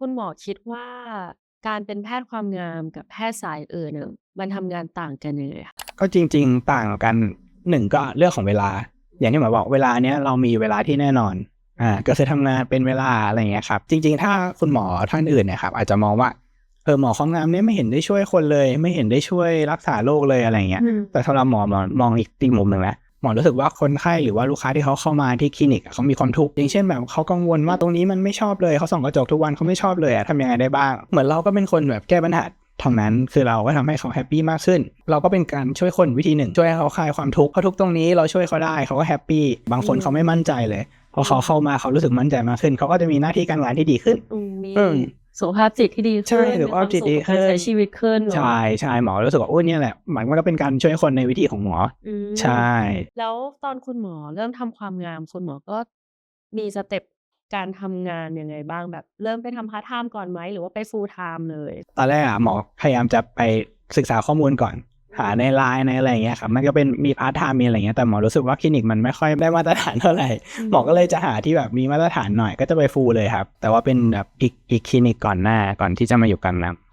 คุณหมอคิดว่า การเป็นแพทย์ความงามกับแพทย์สายอื่นน่ะมันทำงานต่างกันยังไงคะ?ก็จริง ๆ ต่างกัน1ก็เรื่องของเวลา อย่างที่หมอบอกเวลาเนี้ยเรามีเวลาที่แน่นอนอ่าก็คือทำงานเป็นเวลาอะไรอย่างเงี้ยครับ จริง ๆ ถ้าคุณหมอท่านอื่นเนี่ยครับอาจจะมองว่าเออหมอความงามเนี่ยไม่เห็นได้ช่วยคนเลย ไม่เห็นได้ช่วยรักษาโรคเลยอะไรอย่างเงี้ยอืมแต่สำหรับหมอหมอมองอีกอีกมุมหนึ่งนะห มอรู้สึกว่าคนไข้หรือว่าลูกค้าที่เขาเข้ามาที่คลินิกอะเขามีความทุกข์อย่างเช่นแบบเขากังวลว่าตรงนี้มันไม่ชอบเลยเขาส่องกระจกทุกวันเขาไม่ชอบเลยอะทำยังไงได้บ้าง?เหมือนเราก็เป็นคนแบบแก้ปัญหาทางนั้นคือเราก็ทำให้เขาแฮปปีมากขึ้น เราก็เป็นการช่วยคนวิธีหนึ่ง ช่วยให้เขาคลายความทุกข์เพราะทุกข์ตรงนี้เราช่วยเขาได้เขาก็แฮปปีบางคนอืมเขาไม่มั่นใจเลยพอเขาเข้ามาเขารู้สึกมั่นใจมากขึ้น เขาก็จะมีหน้าที่การงานที่ดีขึ้นอืมมีอืม สุขภาพจิตที่ดีใช่ขึ้นสุขภาพจิตดีมีความสุขกับการใช้ชีวิตขึ้นเนาะใช่ๆหมอรู้สึกว่าอุ๊ยเนี่ยแหละมันมันก็เป็นการช่วยคนในวิธีของหมออืมใช่ แล้วตอนคุณหมอเริ่มทำความงามคุณหมอก็มีสเต็ปการทำงานยังไงบ้าง?แบบ เริ่มไปทำพาร์ตไทม์ก่อนไหม?หรือว่าไป full time เลย?ตอนแรกอะหมอพยายามจะไปศึกษาข้อมูลก่อน หาใน LINE ในอะไรอย่างเงี้ยครับมันก็เป็นมีพาร์ตไทม์มีอะไรอย่างเงี้ยแต่หมอรู้สึกว่าคลินิกมันไม่ค่อยได้มาตรฐานเท่าไรอืมหมอก็เลยจะหาที่แบบมีมาตรฐานหน่อยก็จะไป full เลยครับ แต่ว่าเป็นแบบอีกอีกคลินิกก่อนหน้าก่อนที่จะมาอยู่กังนำ